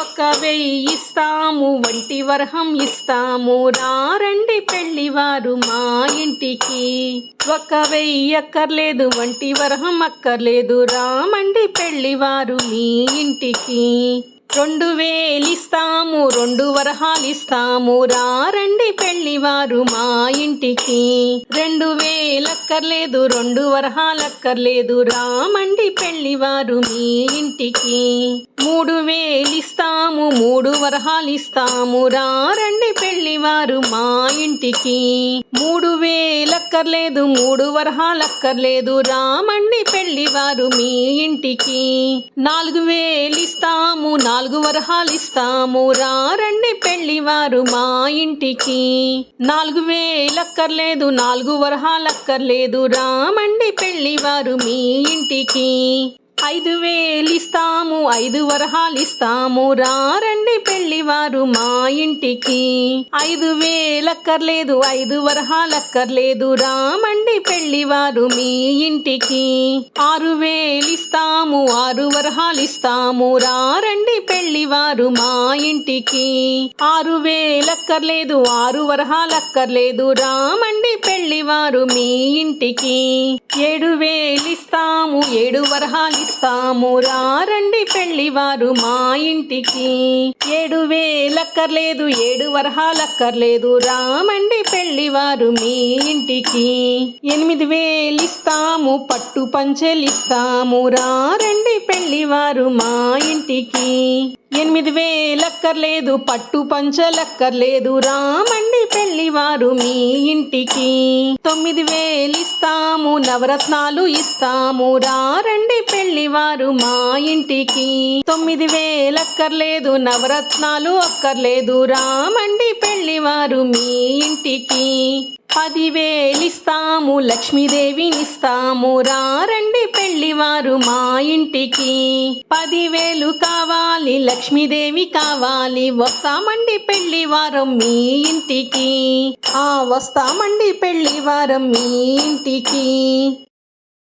ఒక వెయ్యి ఇస్తాము వంటి వరహం ఇస్తాము. రారండి పెళ్ళివారు మా ఇంటికి. ఒక వెయ్యి అక్కర్లేదు వంటి వరహం అక్కర్లేదు. రామండి పెళ్ళివారు మీ ఇంటికి. రెండు వేలిస్తాము రెండు వరహాలు ఇస్తాము రారండి పెళ్ళివారు మా ఇంటికి. రెండు వేలు అక్కర్లేదు రెండు వరహాలక్కర్లేదు. రామండి పెళ్ళివారు మీ ఇంటికి. మూడు వేలిస్తాము మూడు వరహాలు ఇస్తాము రారండి పెళ్ళివారు మా ఇంటికి. మూడు వేలు అక్కర్లేదు మూడు వరహాలక్కర్లేదు. రామండి పెళ్ళివారు మీ ఇంటికి. నాలుగు వేలిస్తాము నాలుగు నాలుగు వరహాలిస్తాము. రారండి పెళ్ళివారు మా ఇంటికి. నాలుగు వేలక్కర్లేదు నాలుగు వరహాలు అక్కర్లేదు రామండి పెళ్ళివారు మీ ఇంటికి. ఐదు వేలిస్తాము ఐదు వరహాలు ఇస్తాము రారండి పెళ్ళివారు మా ఇంటికి. ఐదు వేలు అక్కర్లేదు ఐదు వరహాలు అక్కర్లేదు రామండి పెళ్ళివారు మీ ఇంటికి. ఆరు వేలిస్తాము ఆరు వరహాలు ఇస్తాము రారండి పెళ్ళివారు మా ఇంటికి. ఆరు వేలక్కర్లేదు ఆరు వరహాలు అక్కర్లేదు రామండి పెళ్ళివారు మీ ఇంటికి. ఏడు వేలిస్తాము ఏడు వరహాలు ఇస్తాము రారండి పెళ్ళివారు మా ఇంటికి. ఏడు వేలు అక్కర్లేదు ఏడు వరహాలక్కర్లేదు రామండి పెళ్ళివారు మీ ఇంటికి. ఎనిమిది వేలిస్తాము పట్టు పంచెలిస్తాము రండి రారండి పెళ్ళివారు మా ఇంటికి. ఎనిమిది వేలక్కర్లేదు పట్టు పంచలక్కర్లేదు రామండి వారు మీ ఇంటికి. తొమ్మిది వేలు ఇస్తాము నవరత్నాలు ఇస్తాము. రారండి పెళ్ళివారు మా ఇంటికి. తొమ్మిది వేలక్కర్లేదు నవరత్నాలు అక్కర్లేదు. రామండి పెళ్ళివారు మీ ఇంటికి. పదివేలిస్తాము లక్ష్మీదేవినిస్తాము. రారండి పెళ్ళివారు మా ఇంటికి. పదివేలు కావాలి లక్ష్మీదేవి కావాలి. వస్తామండి పెళ్ళివారం మీ ఇంటికి. ఆ వస్తామండి పెళ్ళివారం మీ ఇంటికి.